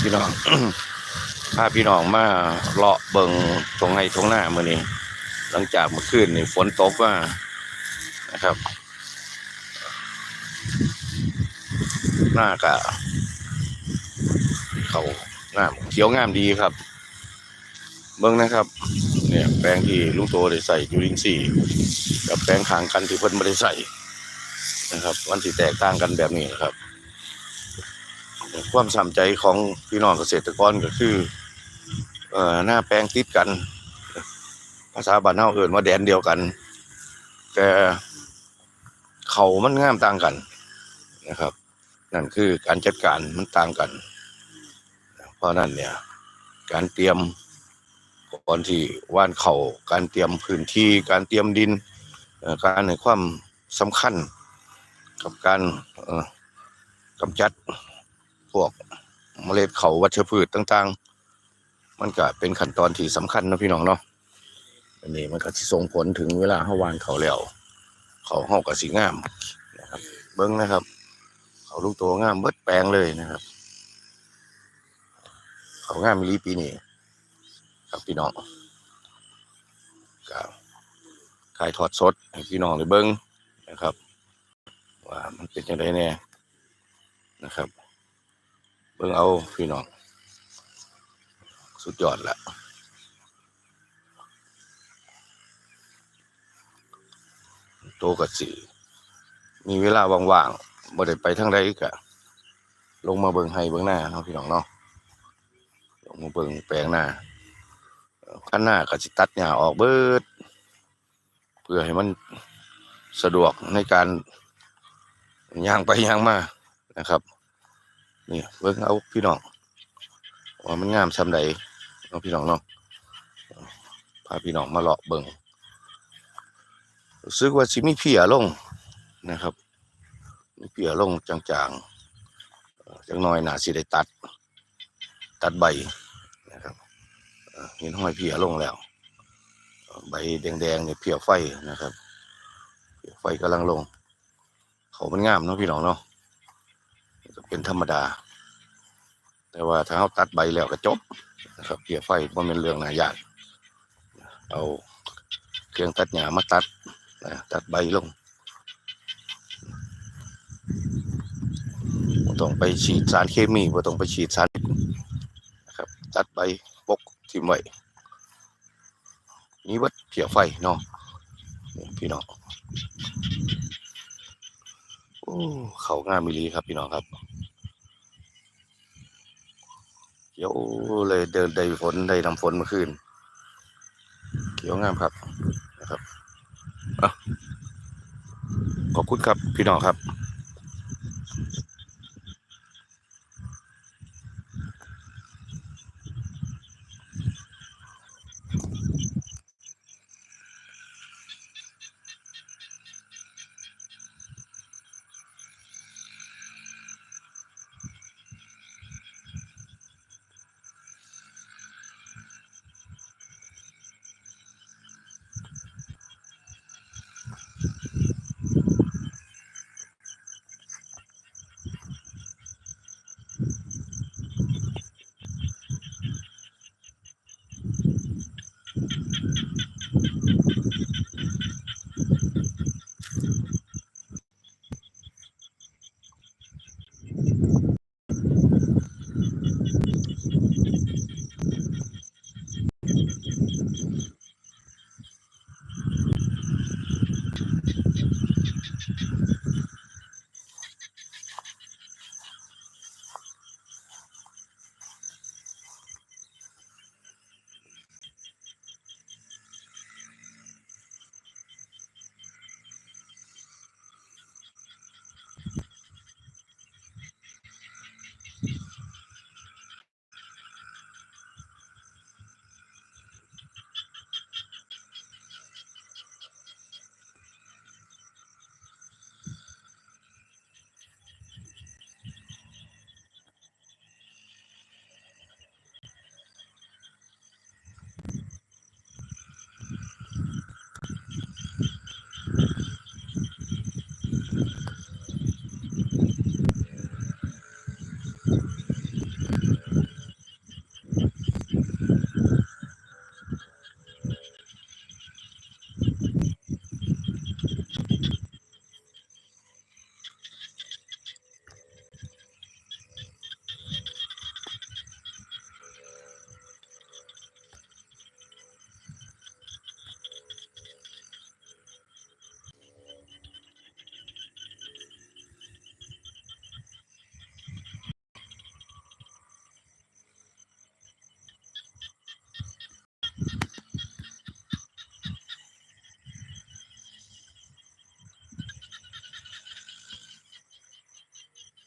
พี่น้องพาพี่น้องมาเลาะเบิงตรงไห้ตรงหน้ามือนี้ หลังจากเมื่อคืนนี่ฝนตกว่านะครับ หน้ากะเขางามเขียวงามดีครับ เบิ้งนะครับ เนี่ยแปลงที่ลุงโตได้ใส่ยูรินซีย์กับแปลงขางกันที่เพิ่นไม่ได้ใส่นะครับ มันสิแตกต่างกันแบบนี้นะครับ ความสำใจของพี่น้องเกษตรกรก็คือเอ่อหน้าแปลงติดกัน ภาษาบ้านเฮาเอิ้นว่าแดนเดียวกัน แต่เขามันงามต่างกันนะครับ นั่นคือการจัดการมันต่างกัน เพราะนั้นเนี่ย การเตรียมก่อนที่ว่านเขาการเตรียมพื้นที่การเตรียมดินการให้ความสำคัญกับการเอ่อกำจัด พวกเมล็ดเขาวัชพืชต่างๆ มันก็เป็นขั้นตอนที่สำคัญนะพี่น้องเนาะอันนี้มันก็สิส่งผลถึงเวลาเฮาวานเขาแล้ว เขาเฮาก็สิงามนะครับ เบิ่งนะครับ เขาลูกโตงามเบิดแปลงเลยนะครับ เขางามมีลีปีนี้ครับพี่น้องก็ถ่ายทอดสดให้พี่น้องได้เบิ่งนะครับ ว่ามันเป็นจังไดแน่นะครับ เบิ่งเอาพี่น้อง สุดยอดละโตกับสีมีเวลาว่างๆบ่ได้ไปทางใดกะ ลงมาเบิ่งให้เบิ่งหน้าเนาะพี่น้องเนาะลงมาเบิ่งแปลงหน้าเอ่อข้างหน้าก็สิตัดหญ้าออกเบิด เพื่อให้มันสะดวกในการย่างไปย่างมานะครับ นี่เบิ่งเอาพี่น้องว่ามันงามซำใดเนาะพี่น้องเนาะพาพี่น้องมาเลาะเบิ่งรู้สึกว่าสิมีเพียลงนะครับมีเพียลงจางๆจังน้อยหนาสิได้ตัด ตัดใบนะครับเอ่อเห็นห้อยเพียลงแล้ว ใบแดงๆเนี่ยเพียไฟนะครับ เพียไฟกำลังลง เขามันงามเนาะพี่น้องเนาะ เป็นธรรมดา แต่ว่าถ้าเขาตัดใบแล้วก็จบนะครับเกี่ยวไฟว่าเป็นเรื่องหนายากเอาเครื่องตัดหญ้ามาตัดนะตัดใบลงบ่ต้องไปฉีดสารเคมีบ่ต้องไปฉีดสารนะครับ ตัดใบปกทิ่มไว้นี่วัดเกี่ยวไฟเนาะนี่พี่น้องโอ้เขางามมิลีครับพี่น้องครับ ขียวเลยเดินได้ฝนได้นำฝนเมื่อคืน เขียวงามครับนะครับอะขอบคุณครับพี่น้องครับ